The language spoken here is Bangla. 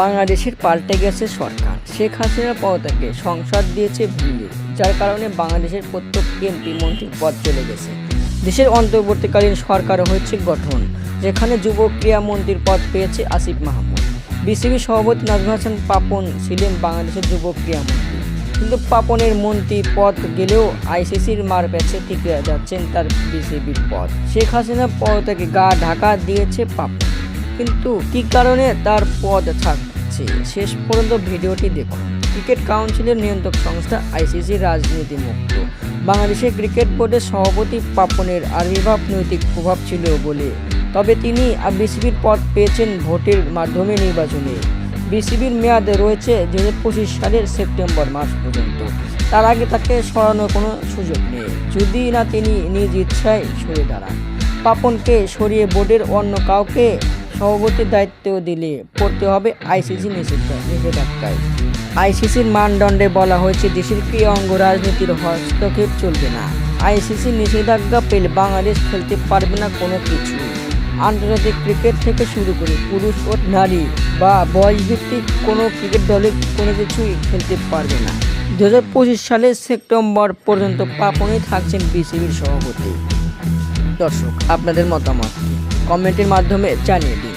বাংলাদেশের পাল্টে গেছে সরকার। শেখ হাসিনার পদত্যাগে সংসদ দিয়েছে ভেঙে যার কারণে বাংলাদেশের প্রত্যেক এমপি মন্ত্রীর পদ চলে গেছে। দেশের অন্তর্বর্তীকালীন সরকার হয়েছে গঠন, যেখানে যুব ক্রীড়া মন্ত্রীর পদ পেয়েছে আসিফ মাহমুদ। বিসিবি সভাপতি নাজমুল হাসান পাপন ছিলেন বাংলাদেশের যুব ক্রীড়া মন্ত্রী। কিন্তু পাপনের মন্ত্রী পদ গেলেও আইসিসির মার প্যাচে টিকে যাচ্ছেন তার বিসিবির পদ। শেখ হাসিনা পদ থেকে গা ঢাকা দিয়েছে পাপন। কিন্তু কি কারণে তার পদ থাকছে শেষ পর্যন্ত ভিডিওটি দেখুন। ক্রিকেট কাউন্সিলের নিয়ন্ত্রক সংস্থা আইসিসি রাজনীতি মুক্ত। বাংলাদেশের ক্রিকেট বোর্ডের সভাপতি পাপনের আবির্ভাব নৈতিক প্রভাব ছিল বলে। তবে তিনি বিসিবির পদ পেয়েছেন ভোটের মাধ্যমে নির্বাচনে। বিসিবির মেয়াদ রয়েছে দু হাজার পঁচিশ সালের সেপ্টেম্বর মাস পর্যন্ত। তার আগে তাকে সরানোর কোনো সুযোগ নেই। যদি না তিনি নিজ ইচ্ছায় সরে দাঁড়ান। পাপনকে সরিয়ে বোর্ডের অন্য কাউকে সভাপতির দায়িত্ব দিলে পড়তে হবে আইসিসি নিষেধা নিষেধাজ্ঞায় আইসিসির মানদণ্ডে বলা হয়েছে দেশের ক্রীড়া অঙ্গ রাজনীতির হস্তক্ষেপ চলবে না। আইসিসি নিষেধাজ্ঞা পেলে বাংলাদেশ খেলতে পারবে না কোনো কিছু। আন্তর্জাতিক ক্রিকেট থেকে শুরু করে পুরুষ ও নারী বা বয়সভিত্তিক কোনো ক্রিকেট দলে কোনো কিছুই খেলতে পারবে না। দু হাজার পঁচিশ সালের সেপ্টেম্বর পর্যন্ত পাপনেই থাকছেন বিসিবির সভাপতি। দর্শক, আপনাদের মতামত? কমেন্টের মাধ্যমে জানিয়ে দিন।